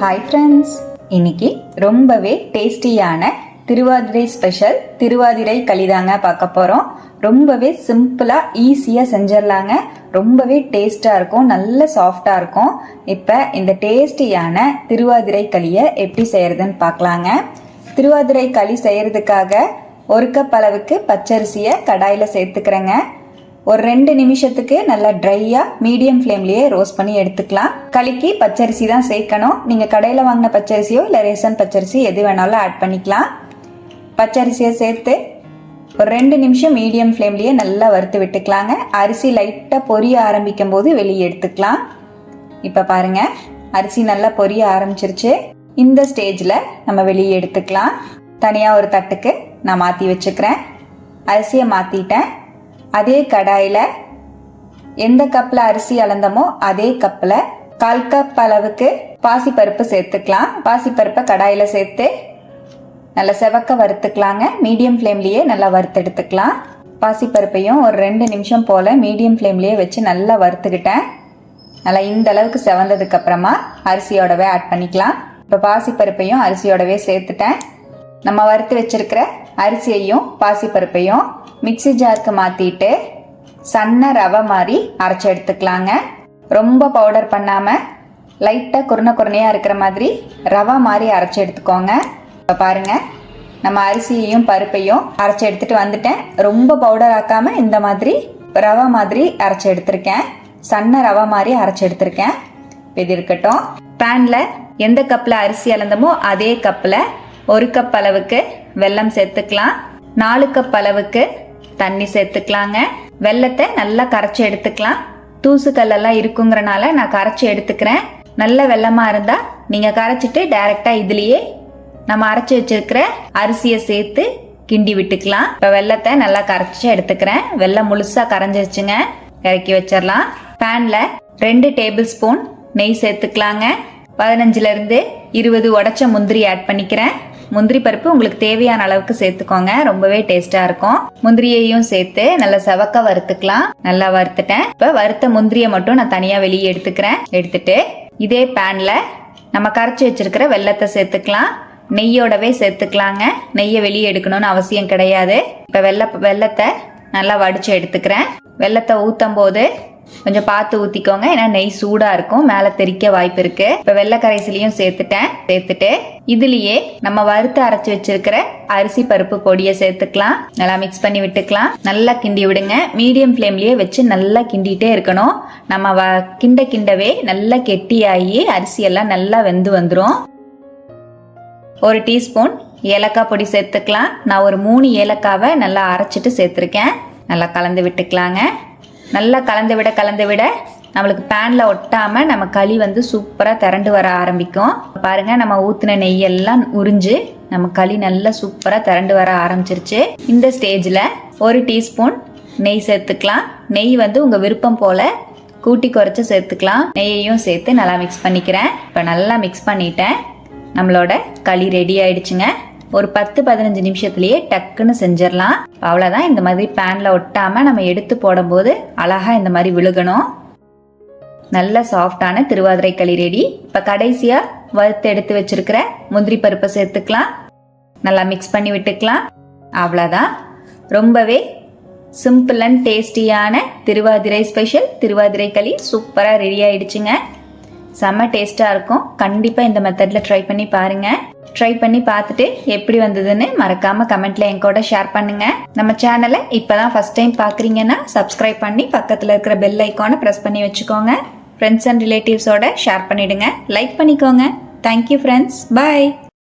Hi friends இன்னைக்கு ரொம்பவே டேஸ்டியான திருவாதிரை ஸ்பெஷல் திருவாதிரை களிதாங்க பார்க்க போகிறோம் ரொம்பவே சிம்பிளாக ஈஸியாக செஞ்சிடலாங்க. ரொம்பவே டேஸ்ட்டாக இருக்கும் நல்ல சாஃப்டாக இருக்கும். இப்போ இந்த டேஸ்டியான திருவாதிரை களியை எப்படி செய்கிறதுன்னு பார்க்கலாங்க. திருவாதிரை களி செய்கிறதுக்காக ஒரு கப் அளவுக்கு பச்சரிசியை கடாயில் சேர்த்துக்கிறேங்க. ஒரு ரெண்டு நிமிஷத்துக்கு நல்லா ட்ரையாக மீடியம் ஃப்ளேம்லேயே ரோஸ்ட் பண்ணி எடுத்துக்கலாம். களிக்கு பச்சரிசி தான் சேர்க்கணும். நீங்கள் கடையில் வாங்கின பச்சரிசியோ இல்லை ரேசன் பச்சரிசி எது வேணாலும் ஆட் பண்ணிக்கலாம். பச்சரிசியை சேர்த்து ஒரு ரெண்டு நிமிஷம் மீடியம் ஃப்ளேம்லேயே நல்லா வறுத்து விட்டுக்கலாங்க. அரிசி லைட்டாக பொரிய ஆரம்பிக்கும் போது வெளியே எடுத்துக்கலாம். இப்போ பாருங்கள் அரிசி நல்லா பொரிய ஆரம்பிச்சிருச்சு. இந்த ஸ்டேஜில் நம்ம வெளியே எடுத்துக்கலாம். தனியாக ஒரு தட்டுக்கு நான் மாற்றி வச்சுக்கிறேன். அரிசியை மாற்றிட்டேன் அதே கடாயில் எந்த கப்பில் அரிசி அளந்தமோ அதே கப்பில் கால் கப் அளவுக்கு பாசிப்பருப்பு சேர்த்துக்கலாம். பாசிப்பருப்பை கடாயில் சேர்த்து நல்லா செவக்க வறுத்துக்கலாங்க. மீடியம் ஃப்ளேம்லேயே நல்லா வறுத்தெடுத்துக்கலாம். பாசிப்பருப்பையும் ஒரு ரெண்டு நிமிஷம் போல் மீடியம் ஃப்ளேம்லேயே வச்சு நல்லா வறுத்துக்கிட்டேன். நல்லா இந்த அளவுக்கு செவந்ததுக்கு அப்புறமா அரிசியோடவே ஆட் பண்ணிக்கலாம். இப்போ பாசிப்பருப்பையும் அரிசியோடவே சேர்த்துட்டேன். நம்ம வறுத்து வச்சிருக்கிற அரிசியையும் பாசிப்பருப்பையும் மிக்ஸி ஜாருக்கு மாற்றிட்டு சன்ன ரவை மாதிரி அரைச்சி எடுத்துக்கலாங்க. ரொம்ப பவுடர் பண்ணாமல் லைட்டாக குருணை குருணையாக இருக்கிற மாதிரி ரவை மாதிரி அரைச்சி எடுத்துக்கோங்க. இப்போ பாருங்கள் நம்ம அரிசியையும் பருப்பையும் அரைச்சி எடுத்துகிட்டு வந்துட்டேன். ரொம்ப பவுடர் ஆக்காமல் இந்த மாதிரி ரவை மாதிரி அரைச்சி எடுத்திருக்கேன். சன்ன ரவை மாதிரி அரைச்சி எடுத்திருக்கேன். இது இருக்கட்டும். பேனில் எந்த கப்பில் அரிசி அளந்தமோ அதே கப்பில் ஒரு கப் அளவுக்கு வெல்லம் சேர்த்துக்கலாம். நாலு கப் அளவுக்கு தண்ணி சேர்த்துக்கலாங்க. வெள்ளத்தை நல்லா கரைச்சி எடுத்துக்கலாம். தூசுக்கல்லெல்லாம் இருக்குங்கிறனால நான் கரைச்சி எடுத்துக்கிறேன். நல்ல வெள்ளமா இருந்தால் நீங்கள் கரைச்சிட்டு டைரக்டா இதுலேயே நம்ம அரைச்சி வச்சிருக்கிற அரிசியை சேர்த்து கிண்டி விட்டுக்கலாம். இப்போ வெள்ளத்தை நல்லா கரைச்சி எடுத்துக்கிறேன். வெள்ளம் முழுசாக கரைஞ்சிருச்சுங்க. இறக்கி வச்சிடலாம் பேன்ல ரெண்டு டேபிள் ஸ்பூன் நெய் சேர்த்துக்கலாங்க. பதினஞ்சுலேருந்து இருபது உடச்ச முந்திரி ஆட் பண்ணிக்கிறேன். முந்திரி பருப்பு உங்களுக்கு தேவையான அளவுக்கு சேர்த்துக்கோங்க. ரொம்பவே டேஸ்டா இருக்கும். முந்திரியையும் சேர்த்து நல்லா செவக்க வறுத்துக்கலாம். நல்லா வறுத்துட்டேன். இப்ப வறுத்த முந்திரியை மட்டும் நான் தனியா வெளியே எடுத்துக்கிறேன். எடுத்துட்டு இதே பேன்ல நம்ம கரைச்சி வச்சிருக்கிற வெள்ளத்தை சேர்த்துக்கலாம். நெய்யோடவே சேர்த்துக்கலாங்க. நெய்யை வெளியே எடுக்கணும்னு அவசியம் கிடையாது. இப்போ வெள்ள வெள்ளத்தை நல்லா வடிச்சு எடுத்துக்கிறேன். வெள்ளத்தை ஊற்றும் போது கொஞ்சம் பார்த்து ஊற்றிக்கோங்க ஏன்னா நெய் சூடாக இருக்கும். மேலே தெறிக்க வாய்ப்பு இருக்கு. இப்போ வெள்ளை கரைசலையும் சேர்த்துட்டேன். சேர்த்துட்டு இதுலேயே நம்ம வறுத்து அரைச்சி வச்சிருக்கிற அரிசி பருப்பு பொடியை சேர்த்துக்கலாம். நல்லா மிக்ஸ் பண்ணி விட்டுக்கலாம். நல்லா கிண்டி விடுங்க. மீடியம் ஃப்ளேம்லேயே வச்சு நல்லா கிண்டிகிட்டே இருக்கணும். நம்ம வ கிண்ட கிண்டவே நல்லா கெட்டியாகி அரிசியெல்லாம் நல்லா வெந்து வந்துடும் ஒரு டீஸ்பூன் ஏலக்காய் பொடி சேர்த்துக்கலாம். நான் ஒரு மூணு ஏலக்காவை நல்லா அரைச்சிட்டு சேர்த்துருக்கேன். நல்லா கலந்து விட்டுக்கலாங்க. நல்லா கலந்து விட கலந்து விட நம்மளுக்கு பேனில் ஒட்டாமல் நம்ம களி வந்து சூப்பராக திரண்டு வர ஆரம்பிக்கும். பாருங்கள் நம்ம ஊற்றின நெய்யெல்லாம் உறிஞ்சு நம்ம களி நல்லா சூப்பராக திரண்டு வர ஆரம்பிச்சிருச்சு. இந்த ஸ்டேஜில் ஒரு டீஸ்பூன் நெய் சேர்த்துக்கலாம். நெய் வந்து உங்கள் விருப்பம் போல் கூட்டி குறைச்சி சேர்த்துக்கலாம். நெய்யையும் சேர்த்து நல்லா மிக்ஸ் பண்ணிக்கிறேன். இப்போ நல்லா மிக்ஸ் பண்ணிட்டேன். நம்மளோட களி ரெடி ஆயிடுச்சுங்க. ஒரு பத்து பதினஞ்சு நிமிஷத்துலயே டக்குன்னு செஞ்சிடலாம். அவ்வளோதான் இந்த மாதிரி பேனில் ஒட்டாமல் நம்ம எடுத்து போடும்போது அழகாக இந்த மாதிரி விழுகணும். நல்ல சாஃப்டான திருவாதிரை களி ரெடி இப்போ கடைசியாக வறுத்து எடுத்து வச்சிருக்கிற முந்திரி பருப்பை சேர்த்துக்கலாம். நல்லா மிக்ஸ் பண்ணி விட்டுக்கலாம். அவ்வளோதான் ரொம்பவே சிம்பிள் அண்ட் டேஸ்டியான திருவாதிரை ஸ்பெஷல் திருவாதிரை களி சூப்பராக ரெடி ஆயிடுச்சுங்க. செம்ம டேஸ்ட்டாக இருக்கும். கண்டிப்பாக இந்த மெத்தடில் ட்ரை பண்ணி பாருங்கள் ட்ரை பண்ணி பார்த்துட்டு எப்படி வந்ததுன்னு மறக்காமல் கமெண்ட்ல என் கூட ஷேர் பண்ணுங்க. நம்ம சேனலை இப்பதான் ஃபஸ்ட் டைம் பார்க்குறீங்கன்னா சப்ஸ்கிரைப் பண்ணி பக்கத்தில் இருக்கிற பெல் ஐக்கானை ப்ரெஸ் பண்ணி வச்சுக்கோங்க. ஃப்ரெண்ட்ஸ் அண்ட் ரிலேட்டிவ்ஸோட ஷேர் பண்ணிவிடுங்க லைக் பண்ணிக்கோங்க. Thank you friends bye